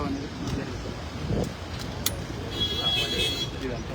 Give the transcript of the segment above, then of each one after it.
తీసుకోవడం అనేది జరుగుతుంది ఇదంతా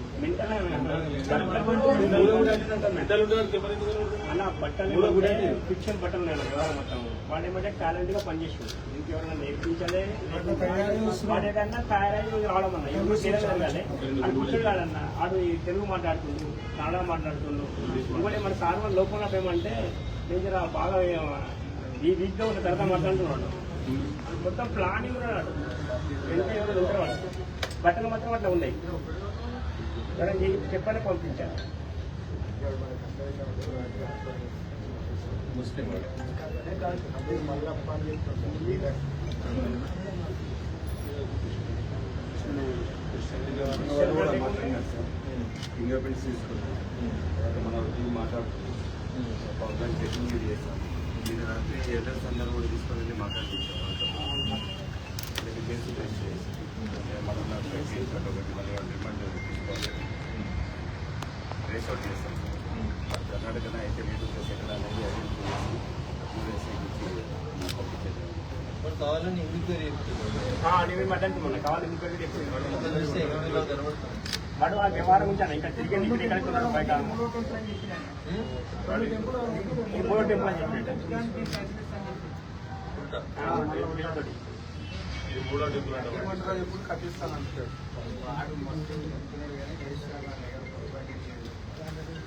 ఫిక్షన్ బట్టలు ఉన్నాయి వ్యవహారం మొత్తం వాడు ఏమంటే టాలెంట్గా పనిచేసిండు దీనికి ఎవరైనా నేర్పించాలి వాడేదన్నా తయారై రావడం అన్న ఎవరు తెలియదు అది ఆడు ఈ తెలుగు మాట్లాడుతుండు కన్నడ మాట్లాడుతుండు ఇంకోటి మన సార్ వాళ్ళ లోపల ఏమంటే నేను బాగా ఈ వీక్లో ఉన్న తర్వాత మాట్లాడుతున్నాడు మొత్తం ప్లానింగ్ కూడా ఉన్నాడు వెళ్తే ఎవరు ఉంటారు బట్టలు మాత్రం అట్లా ఉన్నాయి. ఎవరైనా చెప్పని పంపించారు ఫింగర్ ప్రింట్స్ తీసుకున్నాం తర్వాత మన వృత్తి మాట్లాడుతున్నాం ఆర్గనైజేషన్ మీరు చేస్తాం మీరు రాత్రి ఎల్డర్స్ అందరూ కూడా తీసుకొని వెళ్ళి మాట్లాడుకుంటాం డిఫెన్స్ చేసి మనం ఒకటి మళ్ళీ రిమాండ్ తీసుకోవాలి రేస్ అవుట్ చేస్తాం. కర్ణాటకన అయితే లేదు సెకండ్ అనేది ఐడెంటిఫై చేసి పంపించేది కావాలని ఎందుకు పేరు మొన్న కావాలి ఎందుకు వాడు ఆ వ్యవహారం ఉంచాను ఇంకా తిరిగి ఎక్కడ బయట. టెంపుల్ అని చెప్పినట్టు కట్టిస్తాను అంటాడు సార్, మాకు తెలిసే విషయం చెప్పాలి సార్ ఏ పర్వాలేదు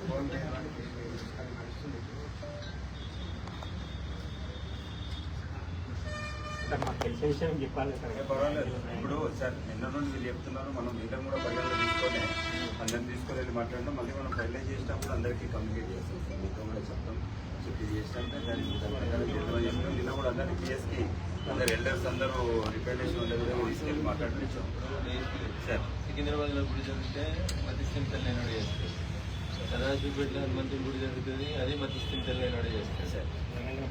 ఇప్పుడు సార్ నిన్న నుండి వీళ్ళు చెప్తున్నారు మనం వీళ్ళని కూడా పరిగణలో తీసుకొని అందరిని తీసుకొని వెళ్ళి మాట్లాడడం మళ్ళీ మనం ఫైనలైజ్ చేసినప్పుడు అందరికీ కమ్యూనికేట్ చేస్తాం సార్. మీతో కూడా చెప్తాం. చెప్పి చేసినాక దానికి దాని చెప్తాం. నిన్న కూడా అందరినీ పిఎస్కి అందరు ఎల్డర్స్ అందరూ రిప్రజెంటేషన్ ఉండే విధంగా తీసుకెళ్ళి మాట్లాడించాం సార్. సికింద్రాబాద్లో గుడి జరిగితే మతిస్థిమితం లేనాడు చేస్తారు. సదాశివపేటలో హనుమంతుడి గుడి జరుగుతుంది. అది మతిస్థిమితం లేనాడు చేస్తారు సార్.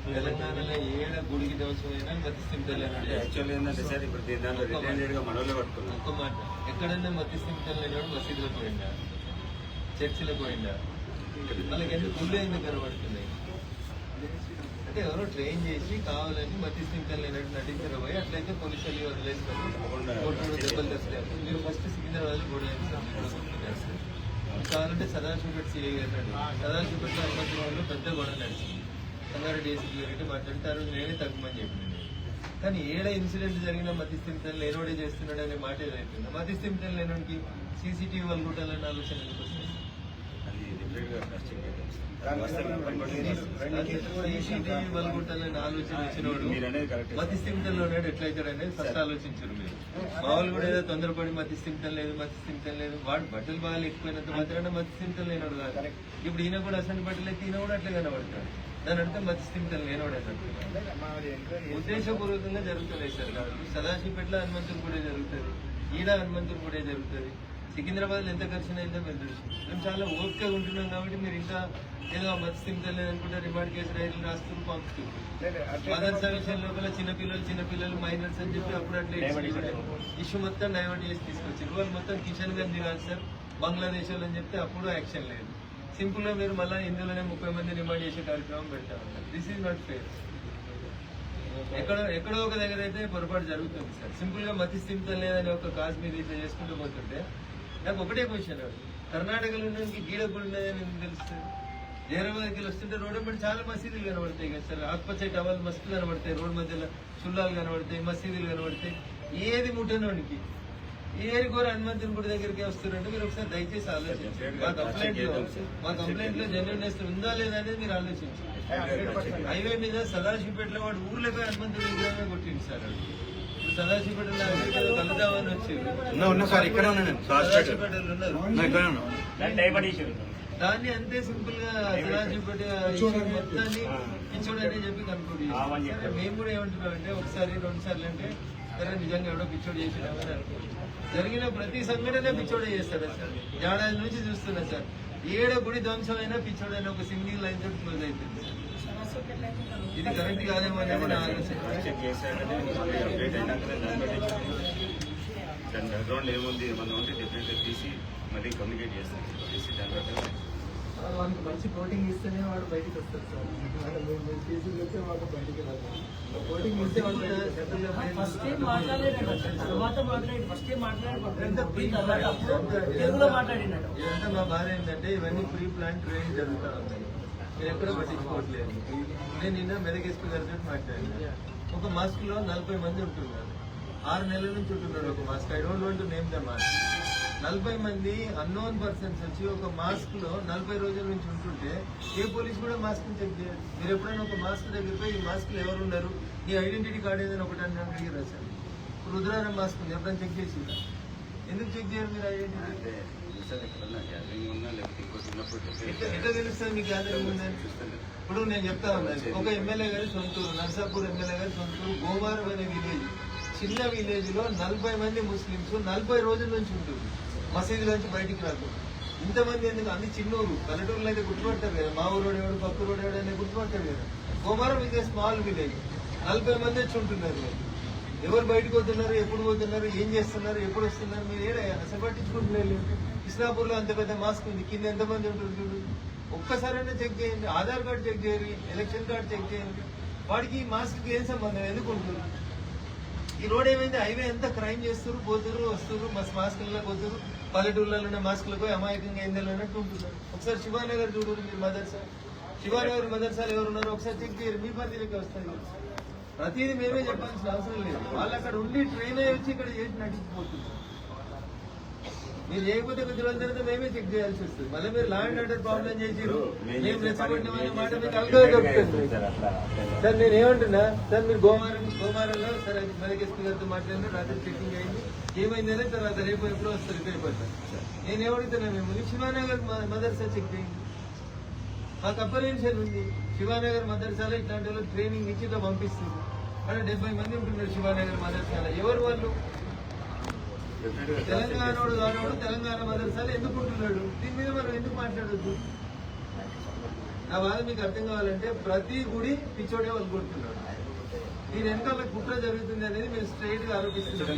తెలంగాణలో ఏడ గుడికి అవసరమైనా మతిస్థిమితం లేనాడు అంటే చేస్తారు యాక్చువల్లీ ఏంటంటే సార్ ఇప్పుడు దాంట్లో రిటైర్డ్గా మనోళ్ళే పట్టుకున్నాం ఒక్క మాట. ఎక్కడన్నా మతిస్థిమితం లేనాడు మసీదులకు పోయిందా చర్చిలకు పోయిందా వాళ్ళకి ఎందుకు గుళ్ళు ఎందుకు కనబడుతున్నాయి అంటే ఎవరో ట్రైన్ చేసి కావాలని మతిస్థిమితం లేనట్టు నటించారు పోయి అట్లయితే పోలీసులు వదిలేస్తారు. కోర్టులో దెబ్బలు తెస్తారు మీరు ఫస్ట్ సికింద్రాబాద్ గోడ కావాలంటే సదాశివపేట సిఐ అన్నాడు సదాశివపేట హనుమంతులో పెద్ద గొడవ నడిచింది. సంగారెడ్డి ఏసీపీ గారికి మాట్లాడితే నేనే తగ్గమని చెప్పింది కానీ ఏడ ఇన్సిడెంట్ జరిగిన మతిస్థిమితం లేనోడే చేస్తున్నాడు అనే మాట ఏదైతుందో మతిస్థిమితం లేనోడికి సీసీటీవీ వాళ్ళు కొట్టాలన్న ఆలోచన ఎందుకు వల్గొట్టాలని ఆలోచన వచ్చినోడు మీరు అనేది కరెక్టే. మతి స్థిమితంలో ఉన్నాడు ఎట్లయితాడు అనేది ఫస్ట్ ఆలోచించారు మీరు. మామూలు కూడా ఏదో తొందరపడి మతి స్థిమితం లేదు మతి స్థిమితం లేదు. వాడు బట్టలు బాగా లేకపోయినంత మాత్రాన మతి స్థిమితం లేనోడు కాదు. ఇప్పుడు ఈయన కూడా అసలు బట్టలు ఎత్తి ఈయన కూడా అట్లే కనబడతాడు. దాని అంటే మతి స్థిమితం లేనోడు అన్నట్టు ఉద్దేశపూర్వకంగా జరుగుతున్నాయి సార్. కాబట్టి సదాశివపేటలో హనుమంతుని కూడా జరుగుతుంది. ఈడ హనుమంతుని కూడా జరుగుతుంది. సికింద్రాబాద్ ఎంత ఖర్చు అయిందో మేము మేము చాలా ఓపికగా ఉంటున్నాం కాబట్టి మీరు ఇంకా ఏదో మతి స్థిమితం లేదనుకుంటే రిమాండ్ కేసు రైతులు రాస్తున్నారు పంపుతున్నారు. మదర్సా విషయం లోపల చిన్నపిల్లలు చిన్నపిల్లలు మైనర్స్ అని చెప్పి అప్పుడు అట్లా ఇష్యూ మొత్తం డైవర్ట్ చేసి తీసుకొచ్చారు. వాళ్ళు మొత్తం కిషన్ గంజి కాదు సార్ బంగ్లాదేశ్ అని చెప్తే అప్పుడు యాక్షన్ లేదు. సింపుల్గా మీరు మళ్ళీ ఇందులోనే ముప్పై మంది రిమాండ్ చేసే కార్యక్రమం పెట్టారు దిస్ ఈజ్ నాట్ ఫేర్ ఎక్కడో ఎక్కడో ఒక దగ్గర అయితే పొరపాటు జరుగుతుంది సార్. సింపుల్గా మతి స్థిమితం లేదని ఒక కాజ్ మీద ఇట్లా చేసుకుంటూ పోతుంటే నాకు ఒకటే క్వశ్చన్ కర్ణాటకలో ఉన్నకి గీడ కూడా ఉన్నదని తెలుస్తుంది? హైదరాబాద్కి వస్తుంటే రోడ్డు మీద చాలా మసీదులు కనబడతాయి కదా సార్. ఆకుపచ్చ టవల్ మస్తు కనబడతాయి. రోడ్ మధ్యలో చుల్లాలు కనబడతాయి మసీదులు కనబడతాయి. ఏది ముట్టనోనికి ఏది కోరి హనుమంతుని గుడి దగ్గరికి వస్తున్నారంటే మీరు ఒకసారి దయచేసి ఆలోచించండి. మా కంప్లైంట్లో మా కంప్లైంట్లో జెన్యున్నెస్ ఉందా లేదా అనేది మీరు ఆలోచించండి. హైవే మీద సదాశివపేటలో వాడు ఊర్లోకి హనుమంతుడి విగ్రహమే కొట్టింది సార్ ఉన్నా ఉన్నా సార్ ఇక్కడ దాన్ని అంతే సింపుల్గా సదాశివపేట మొత్తాన్ని పిచ్చోడని చెప్పి కనుక్కోండి. మేము కూడా ఏమంటున్నాం అంటే ఒకసారి రెండు సార్లు అంటే సరే నిజంగా ఎవడో పిచ్చోడు చేసినామని అనుకోండి. జరిగిన ప్రతి సంఘటన పిచ్చోడే చేస్తాడు సార్. ఏడాది నుంచి చూస్తున్నా సార్. ఏడ గుడి ధ్వంసమైనా పిచ్చోడైనా ఒక సింగిల్ లైన్ తోటి క్లోజ్ అవుతుంది ఇది కరెక్ట్ కాదేమో అనేది నా ఆలోచన క్రాస్ చెక్ చేశారంటే మళ్ళీ అప్డేట్ అయినాకనే దాన్ని బట్టి దాని బ్యాక్గ్రౌండ్ ఏముంది మనం ఉంటే డెఫినెట్గా తీసి మళ్ళీ కమ్యూనికేట్ చేస్తాం చేసి దాని బట్టి వానికి మంచి కోటింగ్ ఇస్తేనే వాడు బయటికి వస్తాడు సార్. మేము కేసులు చెప్తే వాడు బయటికి రాదు కోటింగ్ ఇస్తే ఫస్ట్ ఏం మాట్లాడలేడు తర్వాత మాట్లాడి ఫస్ట్ ఏం మాట్లాడాడు తెలుగులో మాట్లాడినాడు. ఇదంతా మా బాధ ఏంటంటే ఇవన్నీ ప్రీ ప్లాన్ ట్రైనింగ్ జరుగుతా ఉన్నాయి. నేను ఎక్కడో పట్టించుకోవట్లేదు. నేను నిన్న మెదక్ ఎస్పీ గారితో ఒక మాస్క్లో నలభై మంది ఉంటున్నారు. ఆరు నెలల నుంచి ఉంటున్నారు ఒక mask. I don't want name the mask. నలభై మంది అన్నోన్ పర్సన్స్ వచ్చి ఒక మాస్క్లో నలభై రోజుల నుంచి ఉంటుంటే ఏ పోలీస్ కూడా మాస్క్ చెక్ చేయాలి మీరు ఎప్పుడైనా ఒక మాస్క్ దగ్గర పోయి ఈ మాస్క్లో ఎవరు ఉన్నారు నీ ఐడెంటిటీ కార్డ్ ఏదైనా ఒకటి అని రాశారు ఇప్పుడు రుద్రారం మాస్క్ ఉంది. ఎప్పుడైనా చెక్ చేసిందా ఎందుకు చెక్ చేయరు మీరు ఐడెంటిటీ? ఎక్కడన్నా గ్యాదరింగ్ ఉన్నా లేకపోతే ఇంకోటి ఉన్నప్పుడు ఎట్లా ఎట్లా తెలుస్తుంది మీకు గ్యాదరింగ్ ఉందని ఇప్పుడు నేను చెప్తా ఉన్నాను ఒక ఎమ్మెల్యే గారి సొంతూరు నర్సాపూర్ ఎమ్మెల్యే గారి సొంతూరు గోవారం అనే విలేజ్ చిన్న విలేజ్లో నలభై మంది ముస్లింస్ నలభై రోజుల నుంచి ఉంటుంది మసీదు నుంచి బయటికి రాదు ఇంతమంది ఎందుకు అన్ని చిన్నూరు పల్లెటూరులో అయితే గుర్తుపడతారు కదా మా ఊరోడు ఎవడు పక్క ఊరోడు ఎవడు అనేది గుర్తుపడతారు కదా గోవారం ఇది స్మాల్ విలేజ్ నలభై మంది వచ్చి ఉంటున్నారు. ఎవరు బయటకు పోతున్నారు ఎప్పుడు పోతున్నారు ఏం చేస్తున్నారు ఎప్పుడు వస్తున్నారు మీరు ఏడయ్యా అసలు పట్టించుకుంటున్నారు ఇస్లాపూర్లో అంత పెద్ద మాస్క్ ఉంది కింద ఎంతమంది ఉంటారు చూడు. ఒక్కసారైనా చెక్ చేయండి ఆధార్ కార్డు చెక్ చేయండి ఎలక్షన్ కార్డు చెక్ చేయండి. వాడికి ఈ మాస్క్కి ఏం సంబంధం? ఎందుకు ఉంటుంది ఈ రోడ్ ఏమైంది? హైవే ఎంత క్రైమ్ చేస్తారు పోతురు వస్తారు మస్ మాస్కులలో పోతురు పల్లెటూళ్ళలో ఉన్న పోయి అమాయకంగా ఏందలు ఉంటున్నారు. ఒకసారి శివానగర్ చూడరు మీరు మదర్సా. శివానగర్ మదర్సాలు ఎవరున్నారో ఒకసారి చెక్ చేయరు మీ పరిధిలోకి వస్తాయి. ప్రతిదీ మేమే చెప్పాల్సిన అవసరం లేదు. వాళ్ళు అక్కడ ఉండి ట్రైన్ అయ్యి వచ్చి ఇక్కడ చేసి నడిచిపోతున్నారు మీరు చేయకపోతే కొద్ది రోజుల తర్వాత మేమే చెక్ చేయాల్సి వస్తుంది. మళ్ళీ మీరు లా అండ్ ఆర్డర్ ప్రాబ్లం చేసిరు మేము రెచ్చగొట్టిన మాట మీకు అల్గా దొరుకుతుంది సార్ నేను ఏమంటున్నా? సార్ మీరు గోమారం గోమారంలో సార్ అది మెదక్ గారితో మాట్లాడినా రాత్రి చెకింగ్ అయింది. ఏమైందనే తర్వాత రేపు ఎప్పుడో వస్తారు పేపర్ నేను ఏమడుగుతున్నా మేము శివానగర్ మదర్సా చెక్ చేయండి. మాకు అపరేషన్ ఉంది. శివానగర్ మదర్సాలో ఇట్లాంటి వాళ్ళు ట్రైనింగ్ ఇచ్చి పంపిస్తుంది అక్కడ డెబ్బై మంది ఉంటున్నారు శివానగర్ మదర్సాలో ఎవరు వాళ్ళు? తెలంగాణ వాడు కానివాడు తెలంగాణ మదర్సాలో ఎందుకు ఉంటున్నాడు? దీని మీద మనం ఎందుకు మాట్లాడొద్దు? నా బాధ మీకు అర్థం కావాలంటే ప్రతి గుడి పిచ్చోడే వాళ్ళు కొడుతున్నాడు దీని వెనకాల కుట్ర జరుగుతుంది అనేది మీరు స్ట్రైట్గా ఆరోపిస్తున్నారు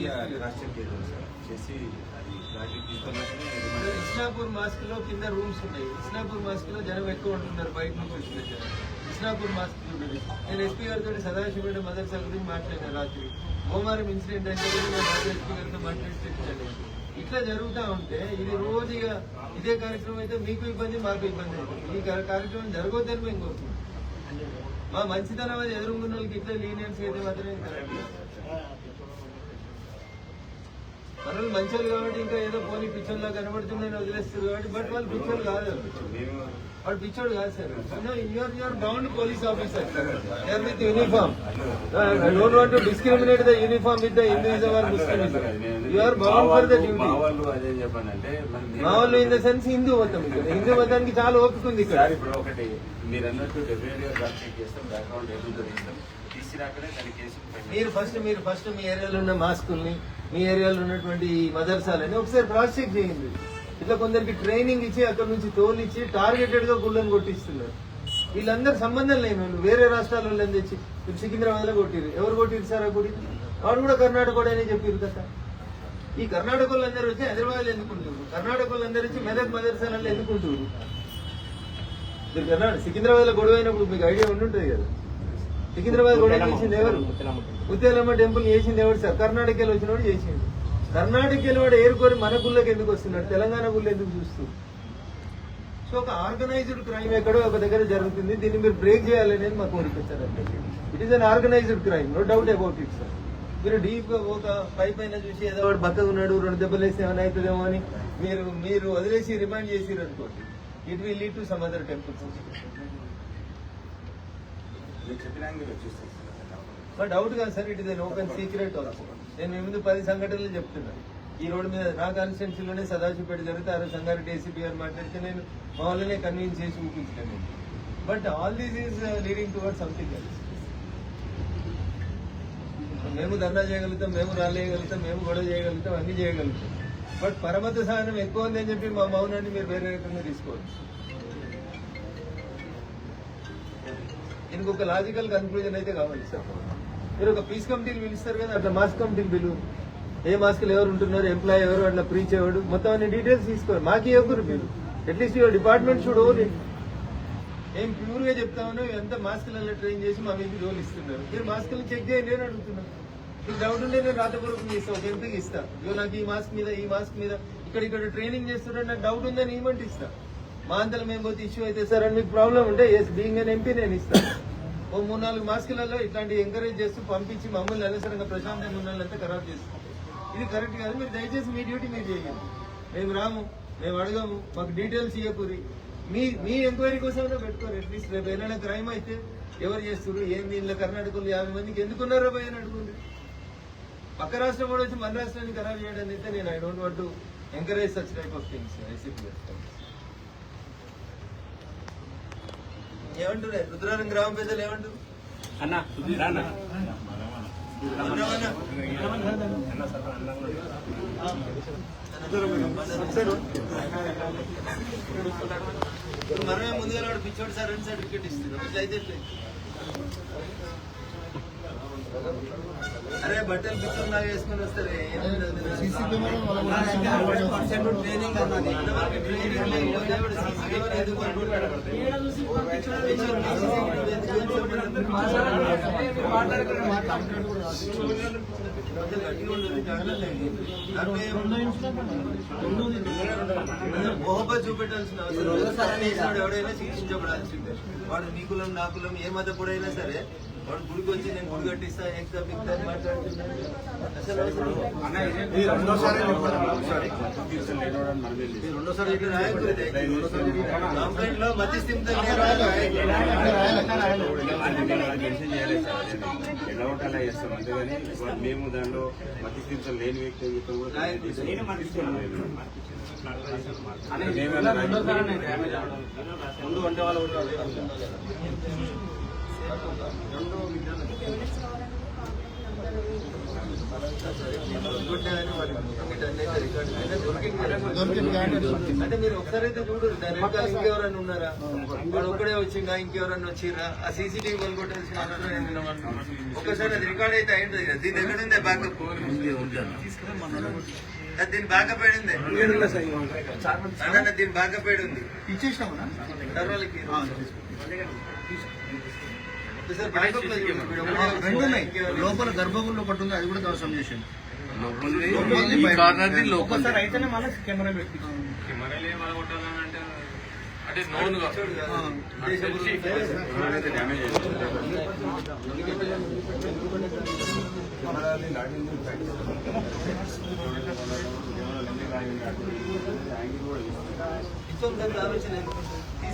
ఇస్నాపూర్ మాస్క్లో కింద రూమ్స్ ఉన్నాయి. ఇస్నాపూర్ మాస్క్లో జనం ఎక్కువ ఉంటున్నారు బయట నుంచి వచ్చిన జనం. కృష్ణాపూర్ మాస్టర్ నేను ఎస్పీ గారితో సదాశివపేట మదర్సా గురించి మాట్లాడినా రాత్రి. గోమారం ఇన్సిడెంట్ అంటే రాత్రి ఎస్పీ గారితో మాట్లాడి ఇట్లా జరుగుతా ఉంటే ఇది రోజు ఇక ఇదే కార్యక్రమం అయితే మీకు ఇబ్బంది మాకు ఇబ్బంది అవుతుంది. ఈ కార్యక్రమం జరగొద్దని మేము కోరుకుంటున్నాం మా మంచితనం అది ఎదురుకున్న వాళ్ళకి ఇట్లా లీనియన్స్ అయితే మాత్రమే కరెక్ట్. మనల్ని మంచోళ్ళు కాబట్టి ఇంకా ఏదో పోనీ పిచ్చోళ్ళ కనబడుతుందని వదిలేస్తారు కాబట్టి బట్ వాళ్ళు పిచ్చోళ్ళు కాదు. వాడు పిచ్చోడు కాదు sir. You're you're bound police officer you're with uniform I don't want to discriminate the uniform with the Hinduism or Muslimism you are bound for the duty మా వాళ్ళు ఇన్ ద సెన్స్ హిందూ మతం ఇక్కడ. హిందూ మతానికి చాలా ఓపిక ఉంది ఇక్కడ. ఒకటి మీరు అన్నట్టు డెఫినెట్గా చేస్తాం బ్యాక్గ్రౌండ్ ఏదో తీస్తాం మీరు ఫస్ట్ మీరు ఫస్ట్ మీ ఏరియాలో ఉన్న మాస్కుల్ని మీ ఏరియాలో ఉన్నటువంటి మదర్సాలని ఒకసారి క్రాస్ చెక్ చేయండి. ఇట్లా కొందరికి ట్రైనింగ్ ఇచ్చి అక్కడ నుంచి తోలిచ్చి టార్గెటెడ్గా గుళ్ళని కొట్టిస్తున్నారు. వీళ్ళందరూ సంబంధం లేని వాళ్ళు వేరే రాష్ట్రాల వాళ్ళని తెచ్చి ఇప్పుడు సికింద్రాబాద్లో కొట్టిరు ఎవరు కొట్టిరు సార్ ఆ గుడి? వాడు కూడా కర్ణాటక అని చెప్పారు కదా. ఈ కర్ణాటక వాళ్ళందరూ వచ్చి హైదరాబాద్ ఎందుకుంటారు కర్ణాటక వాళ్ళందరూ వచ్చి మెదక్ మదర్సాలలో ఎందుకుంటారు మీరు కర్ణాటక సికింద్రాబాద్లో గొడవ అయినప్పుడు మీకు ఐడియా ఉండుంటుంది కదా. సికింద్రాబాద్ గొడవ చేసింది ఎవరు? ముత్యాలమ్మ టెంపుల్ చేసింది ఎవరు సార్? కర్ణాటకలో వచ్చినోడు చేసిండు. కర్ణాటకలో వాడు ఏరుకోరి మన గుళ్ళకి ఎందుకు వస్తున్నాడు? తెలంగాణ గుళ్ళు ఎందుకు చూస్తూ సో ఒక ఆర్గనైజ్డ్ క్రైమ్ ఎక్కడో ఒక దగ్గర జరుగుతుంది. దీన్ని మీరు బ్రేక్ చేయాలనేది మా కోరిక sir it is an organised crime no doubt about it sir మీరు డీప్గా ఒక పై పైన చూసి ఏదో వాడు బక్కగా ఉన్నాడు రెండు దెబ్బలు వేస్తే ఏమైనా అవుతుందేమో అని మీరు మీరు వదిలేసి రిమైండ్ చేసిరు అనుకోండి it will lead to some other temples sir doubt కాదు sir it is an open secret నేను మీ ముందు పది సంఘటనలు చెప్తున్నా. ఈ రోడ్డు మీద నా కాన్స్టిట్యున్సీలోనే సదాశివపేట జరిగితే ఆ రోజు సంగారెడ్డి ఏసీపీ గారు మాట్లాడితే నేను మా వాళ్ళనే కన్విన్స్ చేసి చూపించాను but all these is leading toward something else మేము ధర్నా చేయగలుగుతాం మేము రాలేయగలుగుతాం మేము గొడవ చేయగలుగుతాం అన్ని చేయగలుగుతాం. బట్ పరమత సహనం ఎక్కువ ఉందని చెప్పి మా మౌనాన్ని మీరు వేరే రకంగా తీసుకోవచ్చు. దీనికి ఒక లాజికల్ కన్క్లూజన్ అయితే కావాలి సార్ మీరు ఒక పీస్ కమిటీలు పిలుస్తారు కదా అట్లా మాస్ కమిటీలు పిలు. ఏ మాస్కులు ఎవరు ఉంటున్నారు ఎంప్లాయ్ ఎవరు అట్లా ప్రీచ్ ఎవరు మొత్తం అన్ని డీటెయిల్స్ తీసుకోరు. మాకు ఎవరు మీరు. At least your department should own it ఏం ప్యూర్గా చెప్తామనో ఎంత మాస్కులలో ట్రైన్ చేసి మా మీకు రోల్ ఇస్తున్నారు? మీరు మాస్కులు చెక్ చేయండి నేను అడుగుతున్నాను మీకు డౌట్ ఉంటే నేను రాతపూర్వకం ఇస్తాను ఒక ఎంపీకి ఇస్తా. ఇగో నాకు ఈ మాస్క్ మీద ఈ మాస్క్ మీద ఇక్కడ ఇక్కడ ట్రైనింగ్ చేస్తుంటే నాకు డౌట్ ఉందని ఏమంటే ఇస్తా. మా అంతలో మేము పోతే ఇష్యూ అయితే సార్ అని మీకు ప్రాబ్లం ఉంటే ఎస్ బీయింగ్ అని ఎంపీ నేను ఇస్తాను ఓ మూడు నాలుగు మాస్కులలో ఇట్లాంటి ఎంకరేజ్ చేస్తూ పంపించి మమ్మల్ని అనవసరంగా ప్రశాంతంగా ఉన్న వాళ్ళంతా ఖరాబ్ చేస్తుంది ఇది కరెక్ట్ కాదు. మీరు దయచేసి మీ డ్యూటీ మీరు చేయండి. మేము రాము మేము అడగము మాకు డీటెయిల్స్ ఇవ్వకూరి మీ మీ ఎంక్వైరీ కోసమైనా పెట్టుకోరు. అట్లీస్ట్ రేపు ఏదైనా క్రైమ్ అయితే ఎవరు చేస్తారు ఏం దీనిలో కర్ణాటకలో యాభై మందికి ఎందుకున్నారో పోయి అని అడుగుంది పక్క రాష్ట్రం కూడా వచ్చి మన రాష్ట్రాన్ని ఖరాబ్ చేయడానికి అయితే నేను I don't want to encourage such type of things ICP ఏమంటున్నారు రుద్రారం గ్రామ పెద్దలు ఏమంటారు అన్న రానా? మనమే ముందుగా పిచ్చోడు సార్ అని సర్టిఫికేట్ ఇస్తున్నాం ఇట్లా అయితే ఎట్లా? అరే బట్టలు లాగా వేసుకొని వస్తారే ట్రైనింగ్ అన్నది ఇంతవరకు ట్రైనింగ్ లేదు సీసీ కెమెరా ఎందుకు చూపెట్టాల్సిన అవసరం ఎవడైనా శిక్షించబడాల్సిందే వాడు నీ కులం నా కులం ఏ మతపుడైనా సరే వాడు గుడికి వచ్చి నేను గుడి కట్టిస్తా అసలు రెండోసారి రాయకూడదు కంప్లైంట్లో ఎలా ఉంటే చేస్తాం. అంతేగాని మేము దానిలో మతి స్థితిలో లేని వ్యక్తి ముందు వంట వాళ్ళు అంటే మీరు ఒకసారి అయితే చూడరు వెనకాల ఇంకెవరైనా ఉన్నారా? వాడు ఒక్కడే వచ్చిందా ఇంకెవరన్నా వచ్చిరా ఆ సీసీటీవీ లేదు. ఒక్కసారి అది రికార్డ్ అయితే అయింది దీని ఎక్కడ ఉంది బ్యాకప్ అది దీని బ్యాకప్ అయింది అన్న దీని బ్యాకప్ ఉంది. తర్వాలకి రెండు ఉన్నాయి. లోపల గర్భగుడిలో ఒకటి ఉంది అది కూడా చేసిండు. ఒకసారి అయితేనే మళ్ళీ కెమెరా పెట్టి. అంటే ఆలోచన